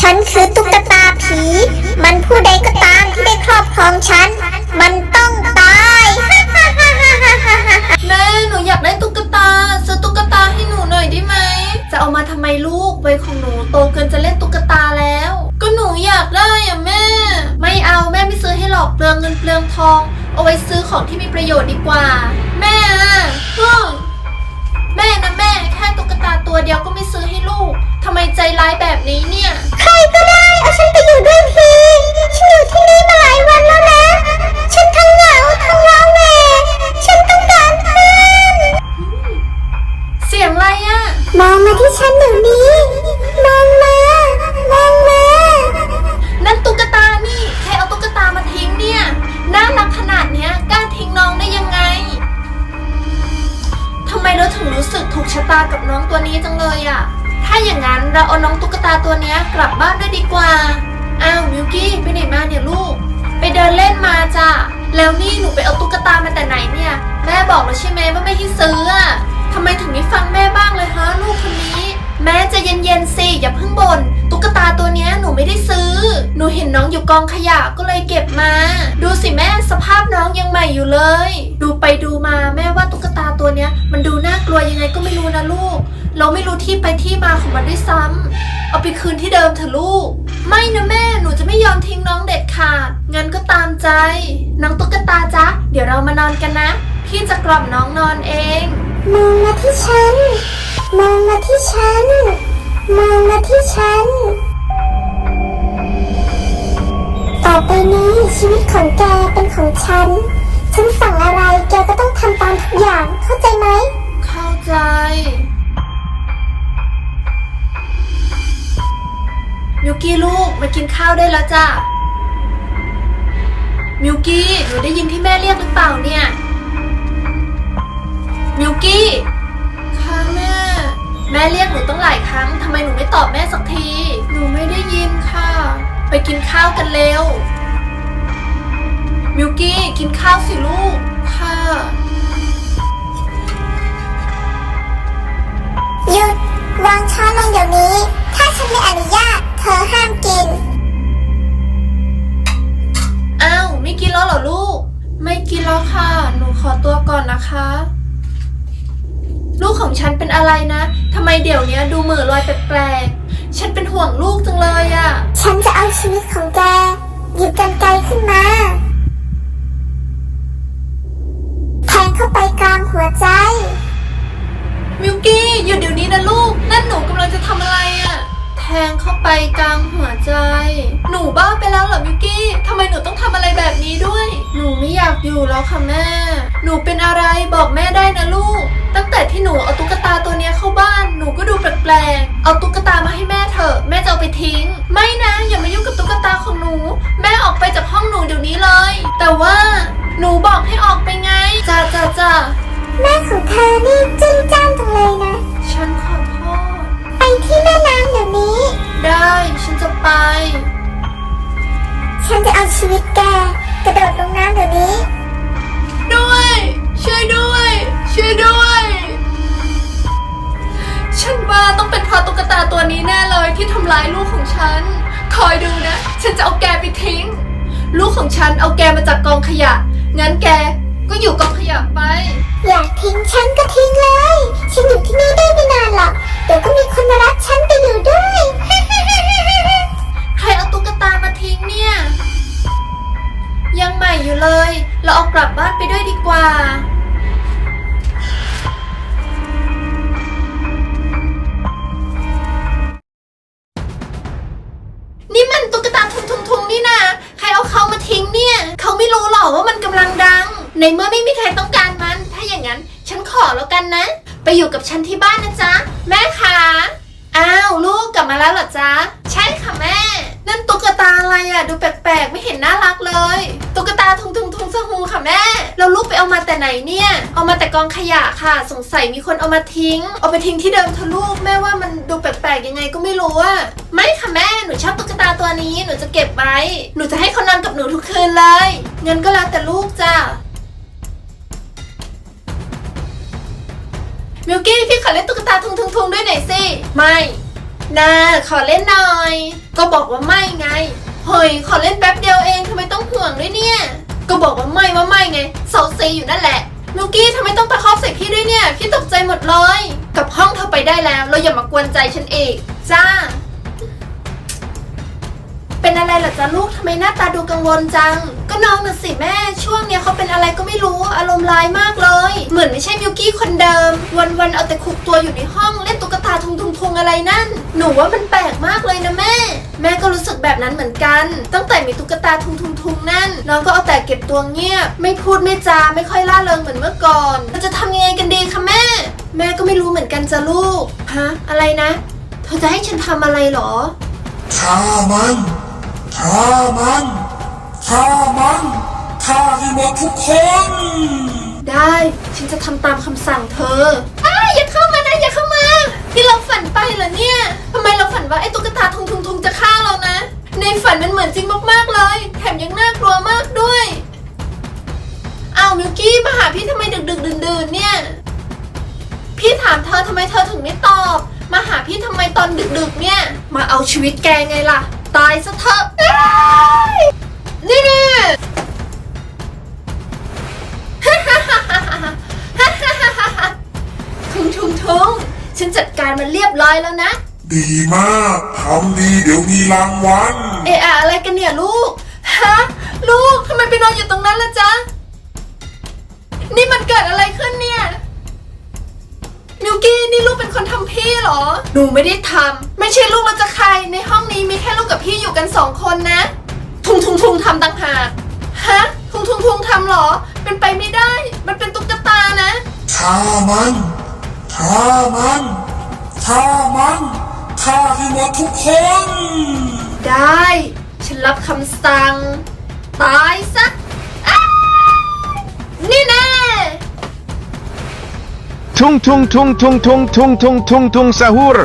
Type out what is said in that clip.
ฉันคือตุ๊กตาผี มันผู้ใดก็ตามที่ได้ครอบครองฉัน มันต้องตาย แม่หนูอยากได้ตุ๊กตาซื้อตุ๊กตาให้หนูหน่อยได้ไหม จะเอามาทำไมลูกวัยของหนูโตเกินจะเล่นตุ๊กตาแล้ว ก็หนูอยากได้อะแม่ ไม่เอาแม่ไม่ซื้อให้หรอกเปลืองเงินเปลืองทอง เอาไว้ซื้อของที่มีประโยชน์ดีกว่า แม่อะแม่นะแม่แค่ตุ๊กตา สียงอะไรอะมองมาที่ฉันเดี๋ยวนี้ มองมา มองมา นั่นตุ๊กตานี่ ใครเอาตุ๊กตามาทิ้งเนี่ย น่ารักขนาดเนี้ยกล้าทิ้งน้องได้ยังไงทำไมเราถึงรู้สึกถูกชะตากับน้องตัวนี้จังเลยอะถ้าอย่างนั้นเราเอาน้องตุ๊กตาตัวเนี้ยกลับบ้านได้ดีกว่า อ้าวมิวกี้ไปไหนมาเนี่ยลูก ไปเดินเล่นมาจ้ะ แล้วนี่หนูไปเอาตุ๊กตามาแต่ไหนเนี่ย แม่บอกแล้วใช่ไหมว่า แม่จะเย็นๆสิอย่าเพิ่งบ่นตุ๊กตาตัวนี้หนูไม่ได้ซื้อ หนูเห็นน้องอยู่กองขยะก็เลยเก็บมา ดูสิแม่สภาพน้องยังใหม่อยู่เลย ดูไปดูมาแม่ว่าตุ๊กตาตัวนี้มันดูน่ากลัวยังไงก็ไม่รู้นะลูก เราไม่รู้ที่ไปที่มาของมันด้วยซ้ำเอาไปคืนที่เดิมเถอะลูก ไม่นะแม่หนูจะไม่ยอมทิ้งน้องเด็ดขาดงั้นก็ตามใจ น้องตุ๊กตาจ๊ะเดี๋ยวเรามานอนกันนะ พี่จะกล่อมน้องนอนเองมองมาที่ฉัน มองมาที่ฉัน มองมาที่ฉัน ต่อไปนี้ชีวิตของแกเป็นของฉัน ฉันสั่งอะไรแกก็ต้องทำตามทุกอย่างเข้าใจไหม เข้าใจ มิวกี้ลูกมากินข้าวได้แล้วจ้ะ มิวกี้หนูได้ยินที่แม่เรียกหรือเปล่าเนี่ย มิวกี้ แม่เรียกหนูตั้งหลายครั้งทำไมหนูไม่ตอบแม่สักที หนูไม่ได้ยินค่ะ ไปกินข้าวกันเร็ว มิวกี้กินข้าวสิลูก ค่ะ หยุด วางช้อนลงเดี๋ยวนี้ ถ้าฉันไม่อนุญาต เธอห้ามกิน อ้าว ไม่กินแล้วเหรอลูก ไม่กินแล้วค่ะ หนูขอตัวก่อนนะคะ ลูกของฉันเป็นอะไรนะทำไม เดี๋ยวเนี้ยดูเหม่อลอยแปลกๆ ฉันเป็นห่วงลูกจังเลยอะฉันจะเอาชีวิตของแกหยิบกันไกลขึ้นมาแทงเข้าไปกลางหัวใจ มิวกี้หยุดเดี๋ยวนี้นะลูก นั่นหนูกำลังจะทำอะไรอะแทงเข้าไปกลางหัวใจ หนูบ้าไปแล้วเหรอมิวกี้ทำไมหนูต้องทำอะไรแบบนี้ด้วย หนูไม่อยากอยู่แล้วค่ะแม่ หนูเป็นอะไรบอกแม่ได้นะลูก ตั้งแต่ที่หนูเอาตุ๊กตาตัวเนี้ยเข้า เถอะแม่จะเอาไปทิ้ง ไม่นะอย่ามายุ่งกับตุ๊กตาของหนู แม่ออกไปจากห้องหนูเดี๋ยวนี้เลย แต่ว่าหนูบอกให้ออกไปไงจ้าจ้าจ้าแม่ของเธอนี่จุนจ้านจังเลยนะ ฉันขอโทษ ไปที่แม่น้ำเดี๋ยวนี้ ได้ฉันจะไป ฉันจะเอาชีวิตแกกระโดดลงน้ำเดี๋ยวนี้ ร้ายลูกของฉัน คอยดูนะ ฉันจะเอาแกไปทิ้ง ลูกของฉันเอาแกมาจากกองขยะ งั้นแกก็อยู่กองขยะไป อยากทิ้งฉันก็ทิ้งเลย ฉันอยู่ที่นี่ได้ไม่นานหรอก เดี๋ยวก็มีคนมารับฉันไปอยู่ด้วย ใครเอาตุ๊กตามาทิ้งเนี่ย ยังใหม่อยู่เลย เราเอากลับบ้านไปด้วยดีกว่า ในเมื่อไม่มีใครต้องการมัน ถ้าอย่างนั้น ฉันขอแล้วกันนะ ไปอยู่กับฉันที่บ้านนะจ๊ะ แม่คะอ้าวลูกกลับมาแล้วเหรอจ๊ะ ใช่ค่ะแม่ นั่นตุ๊กตาอะไรอะดูแปลกๆ ไม่เห็นน่ารักเลย ตุ๊กตาทุงทุงทุงสฮูค่ะแม่เราลูกไปเอามาแต่ไหนเนี่ย เอามาแต่กองขยะค่ะ สงสัยมีคนเอามาทิ้ง เอาไปทิ้งที่เดิมเถอะลูกแม่ว่ามันดูแปลกๆยังไงก็ไม่รู้อะไม่ค่ะแม่หนูชอบตุ๊กตาตัวนี้หนูจะเก็บไว้ หนูจะให้เขานอนกับหนูทุกคืนเลยเงินก็แล้วแต่ลูกจ้ะ มิวกี้พี่ขอเล่นตุ๊กตาทุงทุงทุงด้วยหน่อยสิ ไม่นาขอเล่นหน่อย ก็บอกว่าไม่ไง เฮ้ยขอเล่นแป๊บเดียวเองทำไมต้องห่วงด้วยเนี่ย ก็บอกว่าไม่ว่าไม่ไงเซาซีอยู่นั่นแหละมิวกี้ทำไมต้องตะคอกใส่พี่ด้วยเนี่ย พี่ตกใจหมดเลย กลับห้องเธอไปได้แล้วเราอย่ามากวนใจฉันอีกจ้า จ๊ะลูกทำไมหน้าตาดูกังวลจัง ก็น้องน่ะสิแม่ ช่วงเนี้ยเขาเป็นอะไรก็ไม่รู้อารมณ์ร้ายมากเลย เหมือนไม่ใช่มิวกี้คนเดิม วันๆเอาแต่ขุกตัวอยู่ในห้องเล่นตุ๊กตาทุงทุงทุงอะไรนั่น หนูว่ามันแปลกมากเลยนะแม่ แม่ก็รู้สึกแบบนั้นเหมือนกัน ตั้งแต่มีตุ๊กตาทุงทุงทุงนั่น น้องก็เอาแต่เก็บตัวเงียบ ไม่พูดไม่จาไม่ค่อยล่าเริงเหมือนเมื่อก่อนเราจะทำยังไงกันดีคะแม่ แม่ก็ไม่รู้เหมือนกันจ้ะลูกฮะอะไรนะ เธอจะให้ฉันทำอะไรเหรอ ฆ่ามัน ฆ่ามันฆ่ามันฆ่าให้หมดทุกคน ได้ ฉันจะทำตามคำสั่งเธออ้าอย่าเข้ามานะอย่าเข้ามา ที่เราฝันไปเหรอเนี่ยทำไมเราฝันว่าไอ้ตุ๊กตาทุงทุงทุงจะฆ่าเรานะ ในฝันมันเหมือนจริงมากๆเลย แถมยังน่ากลัวมากด้วยอ้าวมิวกี้มาหาพี่ทำไมดึกดึกดื่นดื่นๆเนี่ย พี่ถามเธอทำไมเธอถึงไม่ตอบ มาหาพี่ทำไมตอนดึกดึกๆเนี่ย มาเอาชีวิตแกไงล่ะ ตายซะเถอะอ้ายนี่แน่ทุงทุงทุงฉันจัดการมันเรียบร้อยแล้วนะ ดีมากทำดีเดี๋ยวมีรางวัล เอะอะอะไรกันเนี่ยลูก ฮะ ลูกทำไมไปนอนอยู่ตรงนั้นล่ะจ๊ะ นี่มันเกิดอะไรขึ้นเนี่ย มิวกี้นี่ลูกเป็นคนทำพี่เหรอ หนูไม่ได้ทำ ไม่ใช่ลูกเราจะใคร ในห้องนี้มีแค่ลูกกับพี่อยู่กันสองคนนะ ทุงทุงทุงทำต่างหากฮะทุงทุงทุงทำเหรอ เป็นไปไม่ได้ มันเป็นตุ๊กตานะ ฆ่ามันฆ่ามันฆ่ามันฆ่าให้หมดทุกคน ได้ ฉันรับคำสั่ง ตายซะอ้ายนี่แน่ Tung tung tung tung tung tung tung tung tung sahur.